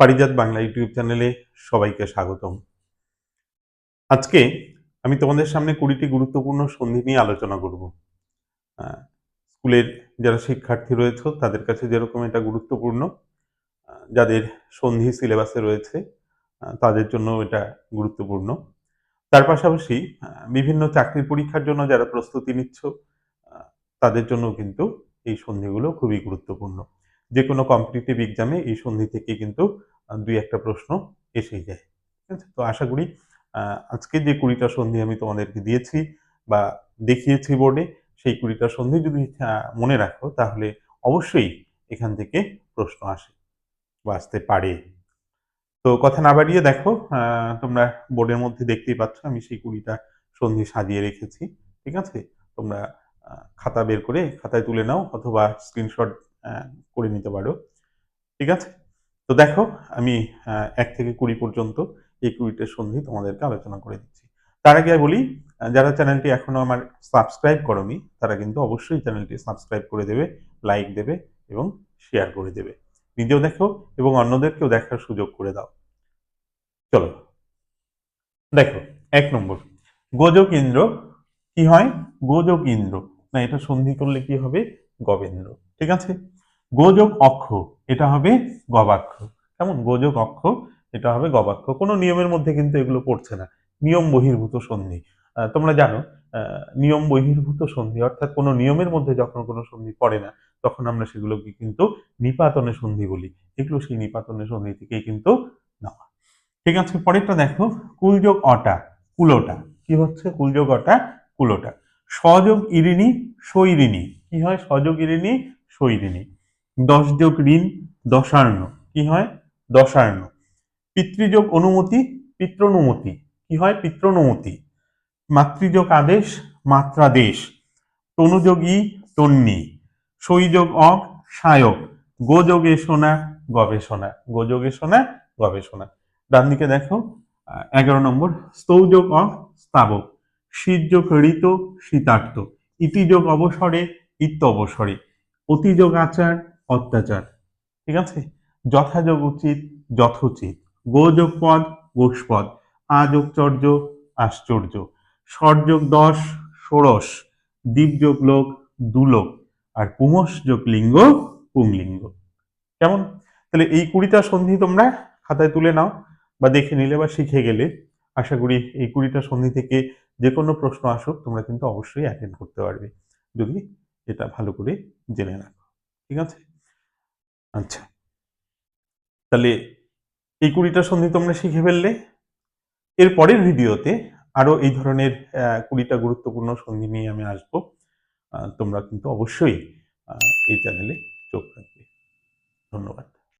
পারিজাত Bangla YouTube চ্যানেলে সবাইকে স্বাগতম। আজকে আমি তোমাদের সামনে কুড়িটি গুরুত্বপূর্ণ সন্ধি নিয়ে আলোচনা করব। স্কুলের যারা শিক্ষার্থী রয়েছে, তাদের কাছে যেরকম এটা গুরুত্বপূর্ণ যাদের সন্ধি সিলেবাসে রয়েছে তাদের জন্য এটা গুরুত্বপূর্ণ। তার পাশাপাশি বিভিন্ন চাকরির পরীক্ষার জন্য যারা প্রস্তুতি নিচ্ছ তাদের জন্য কিন্তু এই সন্ধিগুলো খুবই গুরুত্বপূর্ণ। যে কোনো কম্পিটিটিভ এক্সামে এই সন্ধি থেকে কিন্তু দুই একটা প্রশ্ন এসেই যায়। ঠিক আছে? তো আশা করি আজকে যে কুড়িটা সন্ধি আমি তোমাদেরকে দিয়েছি বা দেখিয়েছি বোর্ডে সেই কুড়িটা সন্ধি যদি মনে রাখো, তাহলে অবশ্যই এখান থেকে প্রশ্ন আসে বা আসতে পারে। তো কথা না বাড়িয়ে দেখো তোমরা বোর্ডের মধ্যে দেখতেই পাচ্ছ, আমি সেই কুড়িটা সন্ধি সাজিয়ে রেখেছি। ঠিক আছে? তোমরা খাতা বের করে খাতায় তুলে নাও অথবা স্ক্রিনশট করে নিতে পারো। ঠিক আছে? তো দেখো, আমি এক থেকে কুড়ি পর্যন্ত এই কুড়িটার সন্ধি তোমাদেরকে আলোচনা করে দিচ্ছি। তার আগে বলি যারা চ্যানেলটি এখনও আমার সাবস্ক্রাইব করনি, তারা কিন্তু অবশ্যই চ্যানেলটি সাবস্ক্রাইব করে দেবে, লাইক দেবে এবং শেয়ার করে দেবে। নিজেও দেখো এবং অন্যদেরকেও দেখার সুযোগ করে দাও। চলো। দেখো, এক নম্বর, গোজক ইন্দ্র কি হয়? গোজক ইন্দ্র। না, এটা সন্ধি করলে কি হবে? গবেন্দ্র। ঠিক আছে? গোজক অক্ষ, এটা হবে গবাক্ষ। কেমন? গোজক অক্ষ, এটা হবে গবাক্ষ। কোনো নিয়মের মধ্যে কিন্তু এগুলো পড়ছে না। নিয়ম বহির্ভূত সন্ধি। তোমরা জানো নিয়ম বহির্ভূত সন্ধি, অর্থাৎ কোনো নিয়মের মধ্যে যখন কোনো সন্ধি পড়ে না, তখন আমরা সেগুলোকে কিন্তু নিপাতনে সন্ধি বলি। এগুলো সেই নিপাতনে সন্ধি থেকেই কিন্তু নেওয়া। ঠিক আছে, পরেরটা দেখো, কুলযোগ অটা, কুলোটা। কি হচ্ছে? কুলযোগ অটা, কুলোটা। সযোগ ইরিনি সৈরিনী কি হয়? সযোগ ইরিনি সৈরিনী দশ যোগ ঋণ দশার্ণ কি হয়? দশার্ণ পিতৃযোগ অনুমতি, পিত্রনুমতি। কি হয়? পিত্রনুমতি। মাতৃযোগ আদেশ, মাত্রাদেশ। তনুযোগী তন্নি। সৈযোগ অক, সায়ক। গোযোগে শোনা গবেষণা। গোযোগে শোনা গবেষণা। ডান দিকে দেখো এগারো নম্বর। স্তৌযোগ অক, স্তাবক। শীতযোগ ঋত, শীতার্থ। ইতিযোগ অবসরে, ইত্য অবসরে। অতিযোগ আচার অত্যাচার। ঠিক আছে? যথাযোগ উচিত, যথোচিত। গোযোগ পদ গোষ্পদ আযোগচর্য আশ্চর্য। স্বরযোগ দশ, ষোড়শ। দ্বীপযোগ লোক, দুলোক। আর পুমস যোগ লিঙ্গ, পুংলিঙ্গ। কেমন? তাহলে এই কুড়িটা সন্ধি তোমরা খাতায় তুলে নাও বা দেখে নিলে বা শিখে গেলে। আশা করি এই কুড়িটা সন্ধি থেকে যে কোনো প্রশ্ন আসুক, তোমরা কিন্তু অবশ্যই অ্যাটেন্ড করতে পারবে। যদি এটা ভালো করে জেনে রাখো। ঠিক আছে? আচ্ছা। তাহলে এই কুড়িটা সন্ধি তোমরা শিখে ফেললে। এর পরের ভিডিওতে আরও এই ধরনের কুড়িটা গুরুত্বপূর্ণ সন্ধি নিয়ে আমি আসব। তোমরা কিন্তু অবশ্যই এই চ্যানেলে চোখ রাখবে। ধন্যবাদ।